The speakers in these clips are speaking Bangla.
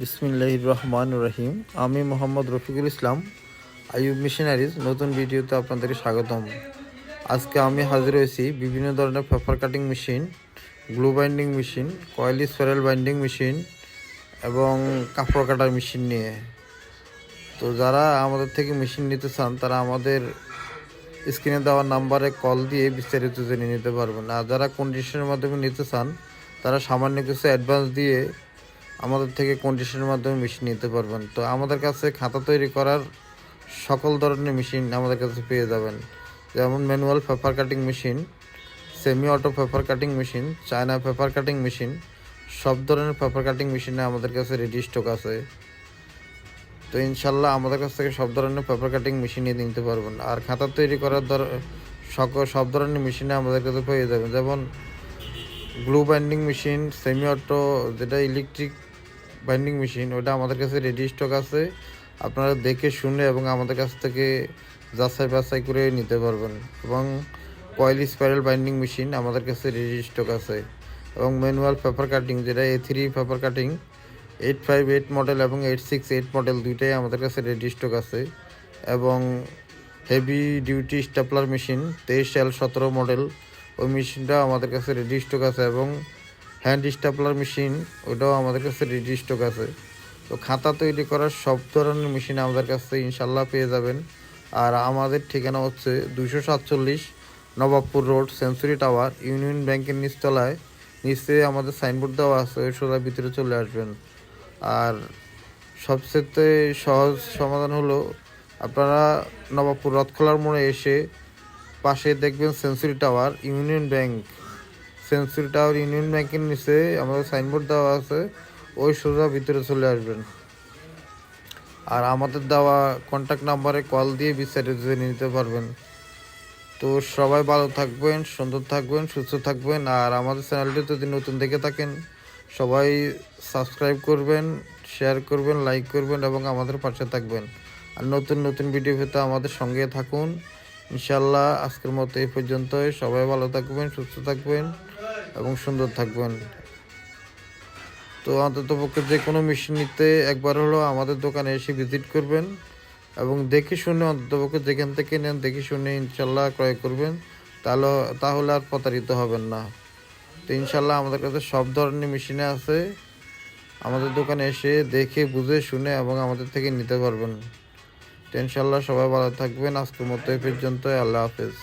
বিসমিল্লাহ রহমান রহিম আমি মোহাম্মদ রফিকুল ইসলাম, আইয়ুব মিশনারিজ, নতুন ভিডিওতে আপনাদেরকে স্বাগতম। আজকে আমি হাজির হয়েছি বিভিন্ন ধরনের paper cutting machine, glue binding machine, coil spiral binding machine এবং কাপড় কাটার মেশিন নিয়ে। তো যারা আমাদের থেকে মেশিন নিতে চান, তারা আমাদের স্ক্রিনে দেওয়া নাম্বারে কল দিয়ে বিস্তারিত জেনে নিতে পারবেন। আর যারা কন্ডিশনের মাধ্যমে নিতে চান, তারা সামান্য কিছু অ্যাডভান্স দিয়ে আমাদের থেকে কন্ডিশনের মাধ্যমে মেশিন নিতে পারবেন। তো আমাদের কাছে খাতা তৈরি করার সকল ধরনের মেশিন আমাদের কাছে পেয়ে যাবেন। যেমন manual paper cutting machine semi auto paper cutting machine China paper cutting machine সব ধরনের পেপার কাটিং মেশিনে আমাদের কাছে রেডি স্টক আছে। তো ইনশাল্লাহ আমাদের কাছ থেকে সব ধরনের পেপার কাটিং মেশিনই নিতে পারবেন। আর খাতা তৈরি করার ধর সকল সব ধরনের মেশিনে আমাদের কাছে পেয়ে যাবেন। যেমন glue binding machine semi auto যেটা ইলেকট্রিক বাইন্ডিং মেশিন ওটা আমাদের কাছে রেডি স্টক আছে। আপনারা দেখে শুনে এবং আমাদের কাছ থেকে যাচাই বাছাই করে নিতে পারবেন। এবং কয়েল স্পাইরাল বাইন্ডিং মেশিন আমাদের কাছে রেডি স্টক আছে। এবং ম্যানুয়াল পেপার কাটিং যেটা A three paper cutting eight five eight model এবং এইট সিক্স এইট মডেল দুইটাই আমাদের কাছে রেডি স্টক আছে। এবং হেভি ডিউটি স্টেপলার মেশিন তেইশ এল সতেরো মডেল ওই মেশিনটাও আমাদের কাছে রেডি স্টক আছে। এবং হ্যান্ড স্টেপলার মেশিন, ওটাও আমাদের কাছে রেডি স্টক আছে। তো খাতা তৈরি করার সব ধরনের মেশিন আমাদের কাছে ইনশাল্লাহ পেয়ে যাবেন। আর আমাদের ঠিকানা হচ্ছে দুশো সাতচল্লিশ Nawabpur road, century tower, union ব্যাংকের নিচতলায়। নিচে আমাদের সাইনবোর্ড দেওয়া আছে, ওই সোজা ভিতরে চলে আসবেন। আর সবচেয়ে সহজ সমাধান হলো, আপনারা নবাবপুর রথখোলার মোড়ে এসে পাশে দেখবেন century tower, union bank. Century tower union ব্যাংকের নিচে আমাদের সাইনবোর্ড দেওয়া আছে, ওই সোজা ভিতরে চলে আসবেন। আর আমাদের দেওয়া কন্ট্যাক্ট নাম্বারে কল দিয়ে বিস্তারিত জেনে নিতে পারবেন। তো সবাই ভালো থাকবেন, সুন্দর থাকবেন, সুস্থ থাকবেন, আর আমাদের চ্যানেলটি যদি নতুন দেখে থাকেন, সবাই সাবস্ক্রাইব করবেন শেয়ার করবেন লাইক করবেন, এবং আমাদের পাশে থাকবেন। আর নতুন নতুন ভিডিও পেতে আমাদের সঙ্গে থাকুন। ইনশাল্লাহ আজকের মতো এই পর্যন্তই। সবাই ভালো থাকবেন, সুস্থ থাকবেন। এবং সুন্দর থাকবেন। তো অন্তত পক্ষে যে কোনো মেশিন নিতে একবার হলো আমাদের দোকানে এসে ভিজিট করবেন এবং দেখে শুনে অন্তত পক্ষে যেখান থেকে নেন দেখে শুনে ইনশাল্লাহ ক্রয় করবেন। তাহলে তাহলে আর প্রতারিত হবেন না। তো ইনশাল্লাহ আমাদের কাছে সব ধরনের মেশিনে আছে। আমাদের দোকানে এসে দেখে, বুঝে, শুনে এবং আমাদের থেকে নিতে পারবেন। তো ইনশাল্লাহ সবাই ভালো থাকবেন। আজকের মতো এই পর্যন্ত আল্লাহ হাফেজ।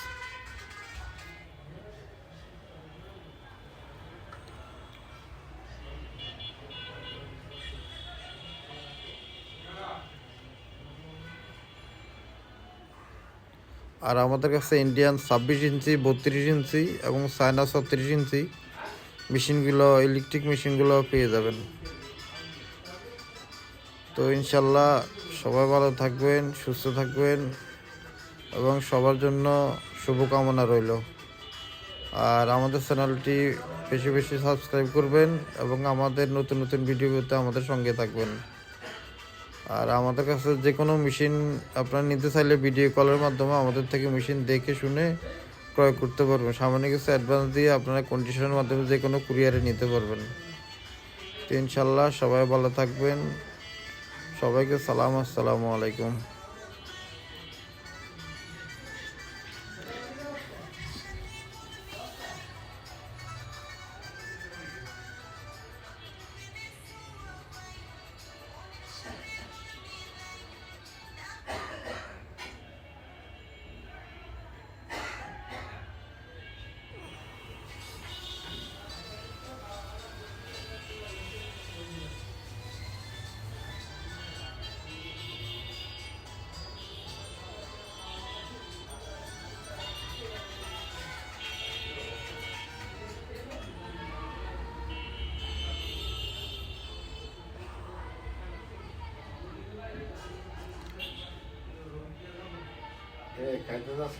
আর আমাদের কাছে ইন্ডিয়ান ছাব্বিশ ইঞ্চি, বত্রিশ ইঞ্চি এবং চায়না ছত্রিশ ইঞ্চি মেশিনগুলো ইলেকট্রিক মেশিনগুলো পেয়ে যাবেন। তো ইনশাল্লাহ সবাই ভালো থাকবেন, সুস্থ থাকবেন এবং সবার জন্য শুভকামনা রইল। আর আমাদের চ্যানেলটি বেশি বেশি সাবস্ক্রাইব করবেন এবং আমাদের নতুন নতুন ভিডিও পেতে আমাদের সঙ্গে থাকবেন। আর আমাদের কাছে যে কোনো মেশিন আপনারা নিতে চাইলে ভিডিও কলের মাধ্যমে আমাদের থেকে মেশিন দেখে শুনে ক্রয় করতে পারবেন। সামান্য কিছু অ্যাডভান্স দিয়ে আপনারা কন্ডিশনের মাধ্যমে যে কোনো কুরিয়ারে নিতে পারবেন। তো ইনশাল্লাহ সবাই ভালো থাকবেন। সবাইকে সালাম, আসসালামু আলাইকুম। খাইতে যাস